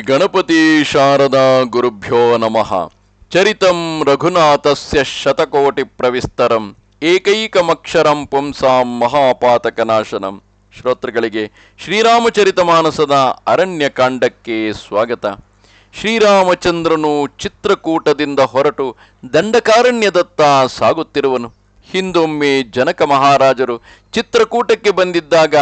ಗಣಪತಿ ಶಾರದಾ ಗುರುಭ್ಯೋ ನಮಃ. ಚರಿತಂ ರಘುನಾಥಸ್ಯ ಶತಕೋಟಿ ಪ್ರವಿಸ್ತರಂ. ಏಕೈಕಮಕ್ಷರಂ ಪುಂಸಾಂ ಮಹಾಪಾತಕನಾಶನಂ. ಶ್ರೋತೃಗಳಿಗೆ ಶ್ರೀರಾಮಚರಿತ ಮಾನಸದ ಅರಣ್ಯಕಾಂಡಕ್ಕೆ ಸ್ವಾಗತ. ಶ್ರೀರಾಮಚಂದ್ರನು ಚಿತ್ರಕೂಟದಿಂದ ಹೊರಟು ದಂಡಕಾರಣ್ಯದತ್ತ ಸಾಗುತ್ತಿರುವನು. ಹಿಂದೊಮ್ಮೆ ಜನಕ ಮಹಾರಾಜರು ಚಿತ್ರಕೂಟಕ್ಕೆ ಬಂದಿದ್ದಾಗ,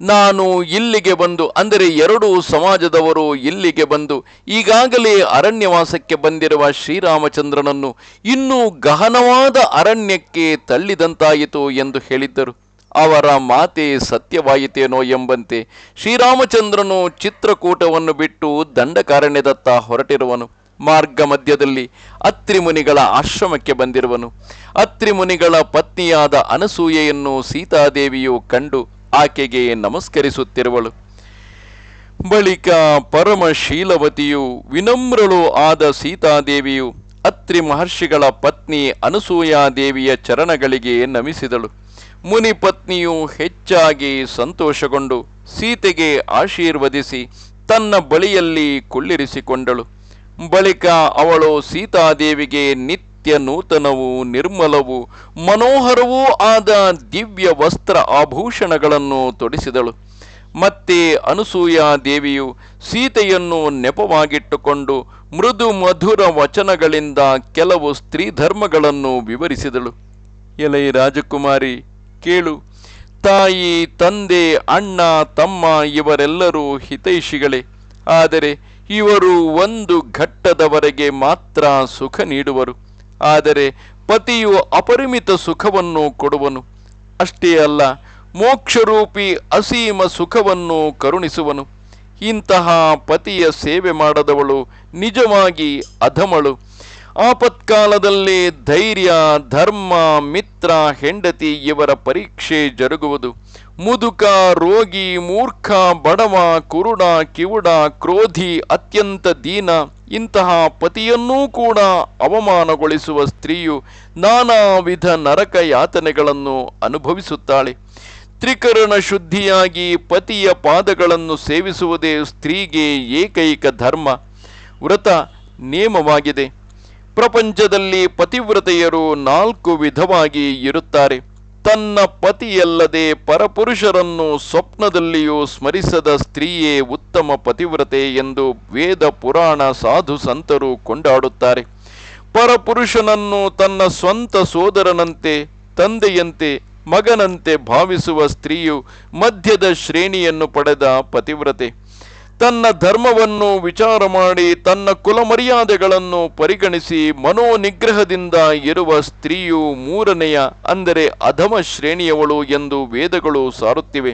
ನಾನು ಇಲ್ಲಿಗೆ ಬಂದು, ಅಂದರೆ ಎರಡು ಸಮಾಜದವರು ಇಲ್ಲಿಗೆ ಬಂದು, ಈಗಾಗಲೇ ಅರಣ್ಯವಾಸಕ್ಕೆ ಬಂದಿರುವ ಶ್ರೀರಾಮಚಂದ್ರನನ್ನು ಇನ್ನೂ ಗಹನವಾದ ಅರಣ್ಯಕ್ಕೆ ತಳ್ಳಿದಂತಾಯಿತು, ಎಂದು ಹೇಳಿದ್ದರು. ಅವರ ಮಾತೆ ಸತ್ಯವಾಯಿತೇನೋ ಎಂಬಂತೆ ಶ್ರೀರಾಮಚಂದ್ರನು ಚಿತ್ರಕೂಟವನ್ನು ಬಿಟ್ಟು ದಂಡಕಾರಣ್ಯದತ್ತ ಹೊರಟಿರುವನು. ಮಾರ್ಗ ಮಧ್ಯದಲ್ಲಿ ಅತ್ರಿ ಮುನಿಗಳ ಆಶ್ರಮಕ್ಕೆ ಬಂದಿರುವನು. ಅತ್ರಿ ಮುನಿಗಳ ಪತ್ನಿಯಾದ ಅನಸೂಯೆಯನ್ನು ಸೀತಾದೇವಿಯು ಕಂಡು ಆಕೆಗೆ ನಮಸ್ಕರಿಸುತ್ತಿರುವಳು. ಬಳಿಕ ಪರಮಶೀಲವತಿಯು ವಿನಮ್ರಳು ಆದ ಸೀತಾದೇವಿಯು ಅತ್ರಿ ಮಹರ್ಷಿಗಳ ಪತ್ನಿ ಅನಸೂಯಾದೇವಿಯ ಚರಣಗಳಿಗೆ ನಮಿಸಿದಳು. ಮುನಿ ಪತ್ನಿಯು ಹೆಚ್ಚಾಗಿ ಸಂತೋಷಗೊಂಡು ಸೀತೆಗೆ ಆಶೀರ್ವದಿಸಿ ತನ್ನ ಬಳಿಯಲ್ಲಿ ಕುಳ್ಳಿರಿಸಿಕೊಂಡಳು. ಬಳಿಕ ಅವಳು ಸೀತಾದೇವಿಗೆ ನಿತ್ಯ ನೂತನವೂ ನಿರ್ಮಲವೂ ಮನೋಹರವೂ ಆದ ದಿವ್ಯ ವಸ್ತ್ರ ಆಭೂಷಣಗಳನ್ನು ತೊಡಿಸಿದಳು. ಮತ್ತೆ ಅನಸೂಯ ದೇವಿಯು ಸೀತೆಯನ್ನು ನೆಪವಾಗಿಟ್ಟುಕೊಂಡು ಮೃದು ಮಧುರ ವಚನಗಳಿಂದ ಕೆಲವು ಸ್ತ್ರೀ ಧರ್ಮಗಳನ್ನು ವಿವರಿಸಿದಳು. ಎಲೈ ರಾಜಕುಮಾರಿ, ಕೇಳು. ತಾಯಿ, ತಂದೆ, ಅಣ್ಣ, ತಮ್ಮ ಇವರೆಲ್ಲರೂ ಹಿತೈಷಿಗಳೇ. ಆದರೆ ಇವರು ಒಂದು ಘಟ್ಟದವರೆಗೆ ಮಾತ್ರ ಸುಖ ನೀಡುವರು. ಆದರೆ ಪತಿಯು ಅಪರಿಮಿತ ಸುಖವನ್ನು ಕೊಡುವನು. ಅಷ್ಟೇ ಅಲ್ಲ, ಮೋಕ್ಷರೂಪಿ ಅಸೀಮ ಸುಖವನ್ನು ಕರುಣಿಸುವನು. ಇಂತಹ ಪತಿಯ ಸೇವೆ ಮಾಡದವಳು ನಿಜವಾಗಿ ಅಧಮಳು. ಆಪತ್ಕಾಲದಲ್ಲಿ ಧೈರ್ಯ, ಧರ್ಮ, ಮಿತ್ರ, ಹೆಂಡತಿ ಇವರ ಪರೀಕ್ಷೆ ಜರುಗುವುದು. ಮುದುಕ, ರೋಗಿ, ಮೂರ್ಖ, ಬಡವ, ಕುರುಡ, ಕಿವುಡ, ಕ್ರೋಧಿ, ಅತ್ಯಂತ ದೀನ, ಇಂತಹ ಪತಿಯನ್ನೂ ಕೂಡ ಅವಮಾನಗೊಳಿಸುವ ಸ್ತ್ರೀಯು ನಾನಾ ವಿಧ ನರಕ ಯಾತನೆಗಳನ್ನು ಅನುಭವಿಸುತ್ತಾಳೆ. ತ್ರಿಕರಣ ಶುದ್ಧಿಯಾಗಿ ಪತಿಯ ಪಾದಗಳನ್ನು ಸೇವಿಸುವುದೇ ಸ್ತ್ರೀಗೆ ಏಕೈಕ ಧರ್ಮ. ವ್ರತ ನೇಮವಾಗಿದೆ ಪ್ರಪಂಚದಲ್ಲಿ ಪತಿವ್ರತೆಯರು ನಾಲ್ಕು ವಿಧವಾಗಿ ಇರುತ್ತಾರೆ. ತನ್ನ ಪತಿಯಲ್ಲದೆ ಪರಪುರುಷರನ್ನು ಸ್ವಪ್ನದಲ್ಲಿಯೂ ಸ್ಮರಿಸದ ಸ್ತ್ರೀಯೇ ಉತ್ತಮ ಪತಿವ್ರತೆ ಎಂದು ವೇದ ಪುರಾಣ ಸಾಧು ಸಂತರು ಕೊಂಡಾಡುತ್ತಾರೆ. ಪರಪುರುಷನನ್ನು ತನ್ನ ಸ್ವಂತ ಸೋದರನಂತೆ, ತಂದೆಯಂತೆ, ಮಗನಂತೆ ಭಾವಿಸುವ ಸ್ತ್ರೀಯು ಮಧ್ಯದ ಶ್ರೇಣಿಯನ್ನು ಪಡೆದ ಪತಿವ್ರತೆ. ತನ್ನ ಧರ್ಮವನ್ನು ವಿಚಾರ ಮಾಡಿ ತನ್ನ ಕುಲಮರ್ಯಾದೆಗಳನ್ನು ಪರಿಗಣಿಸಿ ಮನೋನಿಗ್ರಹದಿಂದ ಇರುವ ಸ್ತ್ರೀಯು ಮೂರನೆಯ, ಅಂದರೆ ಅಧಮ ಶ್ರೇಣಿಯವಳು ಎಂದು ವೇದಗಳು ಸಾರುತ್ತಿವೆ.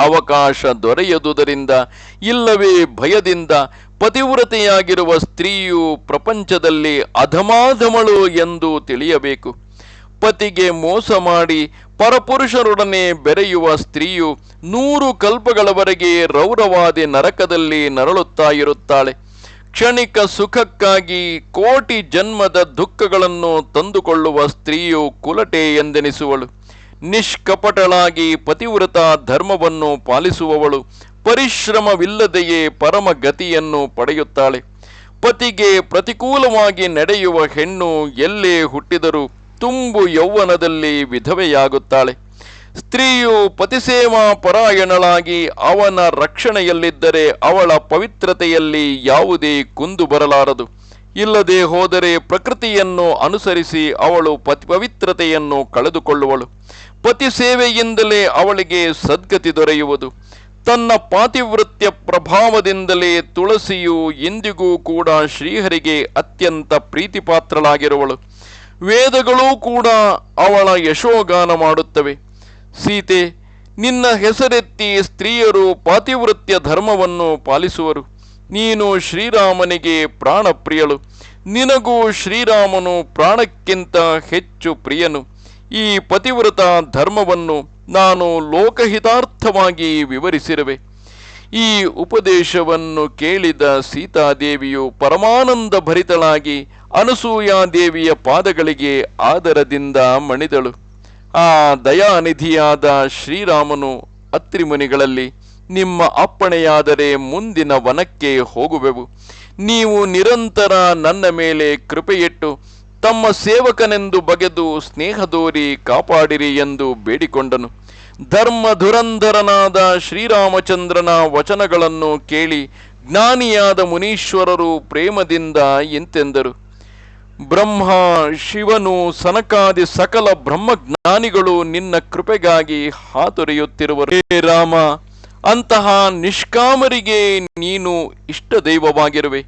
ಅವಕಾಶ ದೊರೆಯದುದರಿಂದ, ಇಲ್ಲವೇ ಭಯದಿಂದ ಪತಿವ್ರತೆಯಾಗಿರುವ ಸ್ತ್ರೀಯು ಪ್ರಪಂಚದಲ್ಲಿ ಅಧಮಾಧಮಳು ಎಂದು ತಿಳಿಯಬೇಕು. ಪತಿಗೆ ಮೋಸ ಮಾಡಿ ಪರಪುರುಷರೊಡನೆ ಬೆರೆಯುವ ಸ್ತ್ರೀಯು ನೂರು ಕಲ್ಪಗಳವರೆಗೆ ರೌರವಾದಿ ನರಕದಲ್ಲಿ ನರಳುತ್ತಾ ಇರುತ್ತಾಳೆ. ಕ್ಷಣಿಕ ಸುಖಕ್ಕಾಗಿ ಕೋಟಿ ಜನ್ಮದ ದುಃಖಗಳನ್ನು ತಂದುಕೊಳ್ಳುವ ಸ್ತ್ರೀಯು ಕುಲಟೆ ಎಂದೆನಿಸುವಳು. ನಿಷ್ಕಪಟಳಾಗಿ ಪತಿವ್ರತ ಧರ್ಮವನ್ನು ಪಾಲಿಸುವವಳು ಪರಿಶ್ರಮವಿಲ್ಲದೆಯೇ ಪರಮಗತಿಯನ್ನು ಪಡೆಯುತ್ತಾಳೆ. ಪತಿಗೆ ಪ್ರತಿಕೂಲವಾಗಿ ನಡೆಯುವ ಹೆಣ್ಣು ಎಲ್ಲೇ ಹುಟ್ಟಿದರೂ ತುಂಬು ಯೌವನದಲ್ಲಿ ವಿಧವೆಯಾಗುತ್ತಾಳೆ. ಸ್ತ್ರೀಯು ಪತಿಸೇವಾ ಪರಾಯಣಳಾಗಿ ಅವನ ರಕ್ಷಣೆಯಲ್ಲಿದ್ದರೆ ಅವಳ ಪವಿತ್ರತೆಯಲ್ಲಿ ಯಾವುದೇ ಕುಂದು ಬರಲಾರದು. ಇಲ್ಲದೆ ಹೋದರೆ ಪ್ರಕೃತಿಯನ್ನು ಅನುಸರಿಸಿ ಅವಳು ಪತಿ ಪವಿತ್ರತೆಯನ್ನು ಕಳೆದುಕೊಳ್ಳುವಳು. ಪತಿ ಸೇವೆಯಿಂದಲೇ ಅವಳಿಗೆ ಸದ್ಗತಿ ದೊರೆಯುವುದು. ತನ್ನ ಪಾತಿವೃತ್ಯ ಪ್ರಭಾವದಿಂದಲೇ ತುಳಸಿಯು ಎಂದಿಗೂ ಕೂಡ ಶ್ರೀಹರಿಗೆ ಅತ್ಯಂತ ಪ್ರೀತಿಪಾತ್ರಳಾಗಿರುವಳು. ವೇದಗಳೂ ಕೂಡ ಅವಳ ಯಶೋಗಾನ ಮಾಡುತ್ತವೆ. ಸೀತೆ, ನಿನ್ನ ಹೆಸರೆತ್ತಿ ಸ್ತ್ರೀಯರು ಪಾತಿವೃತ್ಯ ಧರ್ಮವನ್ನು ಪಾಲಿಸುವರು. ನೀನು ಶ್ರೀರಾಮನಿಗೆ ಪ್ರಾಣಪ್ರಿಯಳು. ನಿನಗೂ ಶ್ರೀರಾಮನು ಪ್ರಾಣಕ್ಕಿಂತ ಹೆಚ್ಚು ಪ್ರಿಯನು. ಈ ಪತಿವ್ರತ ಧರ್ಮವನ್ನು ನಾನು ಲೋಕಹಿತಾರ್ಥವಾಗಿ ವಿವರಿಸಿರುವೆ. ಈ ಉಪದೇಶವನ್ನು ಕೇಳಿದ ಸೀತಾದೇವಿಯು ಪರಮಾನಂದ ಭರಿತಳಾಗಿ ಅನಸೂಯಾದೇವಿಯ ಪಾದಗಳಿಗೆ ಆದರದಿಂದ ಮಣಿದಳು. ಆ ದಯಾನಿಧಿಯಾದ ಶ್ರೀರಾಮನು ಅತ್ರಿಮುನಿಗಳಲ್ಲಿ ನಿಮ್ಮ ಅಪ್ಪಣೆಯಾದರೆ ಮುಂದಿನ ವನಕ್ಕೆ ಹೋಗುವೆವು. ನೀವು ನಿರಂತರ ನನ್ನ ಮೇಲೆ ಕೃಪೆಯಿಟ್ಟು ತಮ್ಮ ಸೇವಕನೆಂದು ಬಗೆದು ಸ್ನೇಹದೋರಿ ಕಾಪಾಡಿರಿ ಎಂದು ಬೇಡಿಕೊಂಡನು. ಧರ್ಮ ಧುರಂಧರನಾದ ಶ್ರೀರಾಮಚಂದ್ರನ ವಚನಗಳನ್ನು ಕೇಳಿ ಜ್ಞಾನಿಯಾದ ಮುನೀಶ್ವರರು ಪ್ರೇಮದಿಂದ ಇಂತೆಂದರು ಬ್ರಹ್ಮ ಶಿವನು ಸನಕಾದಿ ಸಕಲ ಬ್ರಹ್ಮಜ್ಞಾನಿಗಳು ನಿನ್ನ ಕೃಪೆಗಾಗಿ ಹಾತೊರೆಯುತ್ತಿರುವರು. ಹೇ ರಾಮ, ಅಂತಹ ನಿಷ್ಕಾಮರಿಗೆ ನೀನು ಇಷ್ಟ ದೈವವಾಗಿರುವೆ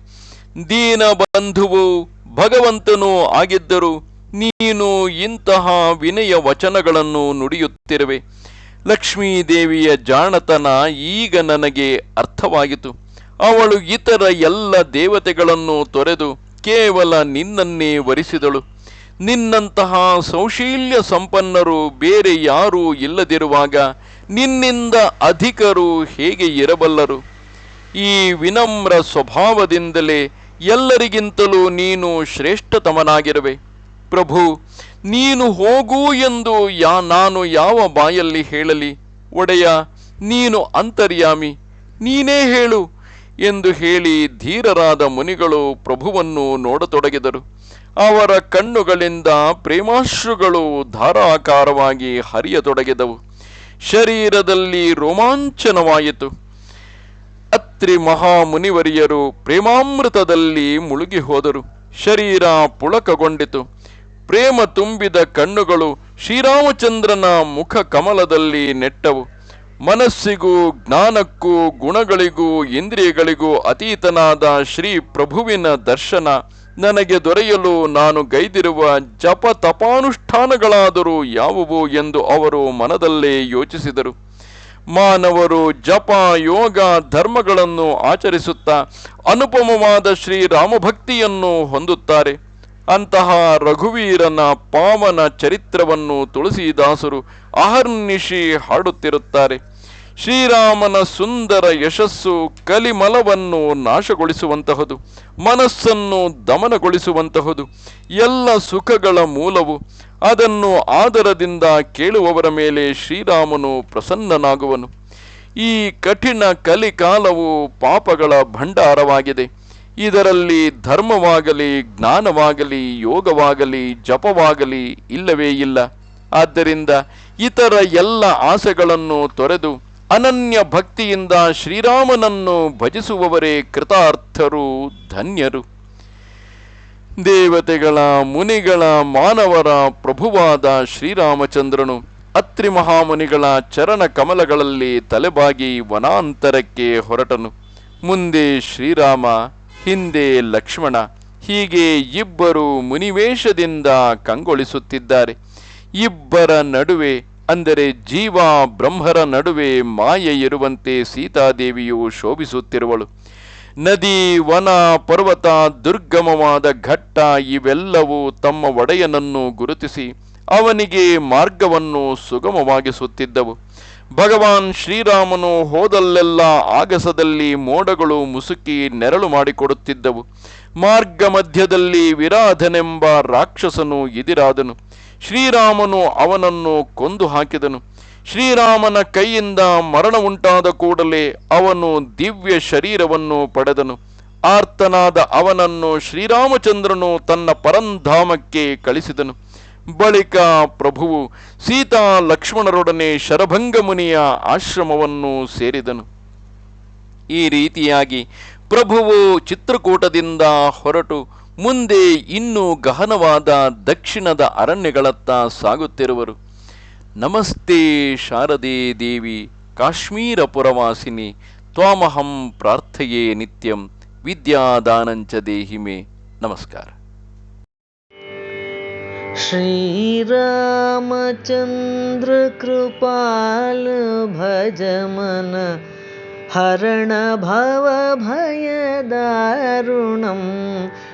ದೀನ ಬಂಧುವು ಭಗವಂತನೂ ಆಗಿದ್ದರು ನೀನು ಇಂತಹ ವಿನಯ ವಚನಗಳನ್ನು ನುಡಿಯುತ್ತಿರುವೆ. ಲಕ್ಷ್ಮೀದೇವಿಯ ಜಾಣತನ ಈಗ ನನಗೆ ಅರ್ಥವಾಯಿತು ಅವಳು ಇತರ ಎಲ್ಲ ದೇವತೆಗಳನ್ನು ತೊರೆದು ಕೇವಲ ನಿನ್ನನ್ನೇ ವರಿಸಿದಳು. ನಿನ್ನಂತಹ ಸೌಶೀಲ್ಯ ಸಂಪನ್ನರು ಬೇರೆ ಯಾರೂ ಇಲ್ಲದಿರುವಾಗ ನಿನ್ನಿಂದ ಅಧಿಕರು ಹೇಗೆ ಇರಬಲ್ಲರು? ಈ ವಿನಮ್ರ ಸ್ವಭಾವದಿಂದಲೇ ಎಲ್ಲರಿಗಿಂತಲೂ ನೀನು ಶ್ರೇಷ್ಠತಮನಾಗಿರುವೆ. ಪ್ರಭು, ನೀನು ಹೋಗು ಎಂದು ಯಾ ನಾನು ಯಾವ ಬಾಯಲ್ಲಿ ಹೇಳಲಿ? ಒಡೆಯ, ನೀನು ಅಂತರ್ಯಾಮಿ. ನೀನೇ ಹೇಳು ಎಂದು ಹೇಳಿ ಧೀರರಾದ ಮುನಿಗಳು ಪ್ರಭುವನ್ನು ನೋಡತೊಡಗಿದರು. ಅವರ ಕಣ್ಣುಗಳಿಂದ ಪ್ರೇಮಾಶ್ರುಗಳು ಧಾರಾಕಾರವಾಗಿ ಹರಿಯತೊಡಗಿದವು. ಶರೀರದಲ್ಲಿ ರೋಮಾಂಚನವಾಯಿತು. ಅತ್ರಿ ಮಹಾಮುನಿವರಿಯರು ಪ್ರೇಮಾಮೃತದಲ್ಲಿ ಮುಳುಗಿ ಹೋದರು ಶರೀರ ಪುಳಕಗೊಂಡಿತು. ಪ್ರೇಮ ತುಂಬಿದ ಕಣ್ಣುಗಳು ಶ್ರೀರಾಮಚಂದ್ರನ ಮುಖ ಕಮಲದಲ್ಲಿ ನೆಟ್ಟವು. ಮನಸ್ಸಿಗೂ, ಜ್ಞಾನಕ್ಕೂ, ಗುಣಗಳಿಗೂ, ಇಂದ್ರಿಯಗಳಿಗೂ ಅತೀತನಾದ ಶ್ರೀ ಪ್ರಭುವಿನ ದರ್ಶನ ನನಗೆ ದೊರೆಯಲು ನಾನು ಗೈದಿರುವ ಜಪ ತಪಾನುಷ್ಠಾನಗಳಾದರೂ ಯಾವುವು ಎಂದು ಅವರು ಮನದಲ್ಲೇ ಯೋಚಿಸಿದರು. ಮಾನವರು ಜಪ, ಯೋಗ, ಧರ್ಮಗಳನ್ನು ಆಚರಿಸುತ್ತಾ ಅನುಪಮವಾದ ಶ್ರೀರಾಮಭಕ್ತಿಯನ್ನು ಹೊಂದುತ್ತಾರೆ. ಅಂತಹ ರಘುವೀರನ ಪಾವನ ಚರಿತ್ರವನ್ನು ತುಳಸಿದಾಸರು ಅಹರ್ನಿಶಿ ಹಾಡುತ್ತಿರುತ್ತಾರೆ. ಶ್ರೀರಾಮನ ಸುಂದರ ಯಶಸ್ಸು ಕಲಿಮಲವನ್ನು ನಾಶಗೊಳಿಸುವಂತಹದು, ಮನಸ್ಸನ್ನು ದಮನಗೊಳಿಸುವಂತಹದು, ಎಲ್ಲ ಸುಖಗಳ ಮೂಲವು ಅದನ್ನು ಆದರದಿಂದ ಕೇಳುವವರ ಮೇಲೆ ಶ್ರೀರಾಮನು ಪ್ರಸನ್ನನಾಗುವನು. ಈ ಕಠಿಣ ಕಲಿಕಾಲವು ಪಾಪಗಳ ಭಂಡಾರವಾಗಿದೆ. ಇದರಲ್ಲಿ ಧರ್ಮವಾಗಲಿ, ಜ್ಞಾನವಾಗಲಿ, ಯೋಗವಾಗಲಿ, ಜಪವಾಗಲಿ ಇಲ್ಲವೇ ಇಲ್ಲ. ಆದ್ದರಿಂದ ಇತರ ಎಲ್ಲ ಆಸೆಗಳನ್ನು ತೊರೆದು ಅನನ್ಯ ಭಕ್ತಿಯಿಂದ ಶ್ರೀರಾಮನನ್ನು ಭಜಿಸುವವರೇ ಕೃತಾರ್ಥರು, ಧನ್ಯರು. ದೇವತೆಗಳ, ಮುನಿಗಳ, ಮಾನವರ ಪ್ರಭುವಾದ ಶ್ರೀರಾಮಚಂದ್ರನು ಅತ್ರಿ ಮಹಾಮುನಿಗಳ ಚರಣ ಕಮಲಗಳಲ್ಲಿ ತಲೆಬಾಗಿ ವನಾಂತರಕ್ಕೆ ಹೊರಟನು. ಮುಂದೆ ಶ್ರೀರಾಮ, ಹಿಂದೆ ಲಕ್ಷ್ಮಣ, ಹೀಗೆ ಇಬ್ಬರು ಮುನಿವೇಶದಿಂದ ಕಂಗೊಳಿಸುತ್ತಿದ್ದಾರೆ. ಇಬ್ಬರ ನಡುವೆ ಅಂದರೆ ಜೀವ ಬ್ರಹ್ಮರ ನಡುವೆ ಮಾಯೆ ಇರುವಂತೆ ಸೀತಾದೇವಿಯು ಶೋಭಿಸುತ್ತಿರುವಳು. ನದಿ, ವನ, ಪರ್ವತ, ದುರ್ಗಮವಾದ ಘಟ್ಟ ಇವೆಲ್ಲವೂ ತಮ್ಮ ಒಡೆಯನನ್ನು ಗುರುತಿಸಿ ಅವನಿಗೆ ಮಾರ್ಗವನ್ನು ಸುಗಮವಾಗಿಸುತ್ತಿದ್ದವು. ಭಗವಾನ್ ಶ್ರೀರಾಮನು ಹೋದಲ್ಲೆಲ್ಲ ಆಗಸದಲ್ಲಿ ಮೋಡಗಳು ಮುಸುಕಿ ನೆರಳು ಮಾಡಿಕೊಡುತ್ತಿದ್ದವು. ಮಾರ್ಗ ಮಧ್ಯದಲ್ಲಿ ವಿರಾಧನೆಂಬ ರಾಕ್ಷಸನು ಎದಿರಾದನು. ಶ್ರೀರಾಮನು ಅವನನ್ನು ಕೊಂದು ಹಾಕಿದನು. ಶ್ರೀರಾಮನ ಕೈಯಿಂದ ಮರಣ ಉಂಟಾದ ಕೂಡಲೇ ಅವನು ದಿವ್ಯ ಶರೀರವನ್ನು ಪಡೆದನು. ಆರ್ತನಾದ ಅವನನ್ನು ಶ್ರೀರಾಮಚಂದ್ರನು ತನ್ನ ಪರಂಧಾಮಕ್ಕೆ ಕಳಿಸಿದನು. ಬಳಿಕ ಪ್ರಭುವು ಸೀತಾ ಲಕ್ಷ್ಮಣರೊಡನೆ ಶರಭಂಗ ಮುನಿಯ ಆಶ್ರಮವನ್ನು ಸೇರಿದನು. ಈ ರೀತಿಯಾಗಿ ಪ್ರಭುವು ಚಿತ್ರಕೂಟದಿಂದ ಹೊರಟು ಮುಂದೆ ಇನ್ನೂ ಗಹನವಾದ ದಕ್ಷಿಣದ ಅರಣ್ಯಗಳತ್ತ ಸಾಗುತ್ತಿರುವರು ನಮಸ್ತೆ ಶಾರದೆ ದೇವಿ ಕಾಶ್ಮೀರ ಪುರವಾಸಿನಿ ತ್ವಾಮಹಂ ಪ್ರಾರ್ಥಯೇ ನಿತ್ಯಂ ವಿದ್ಯಾದಾನಂಚ ದೇಹಿಮೆ ನಮಸ್ಕಾರ श्रीरामचन्द्र कृपाल भज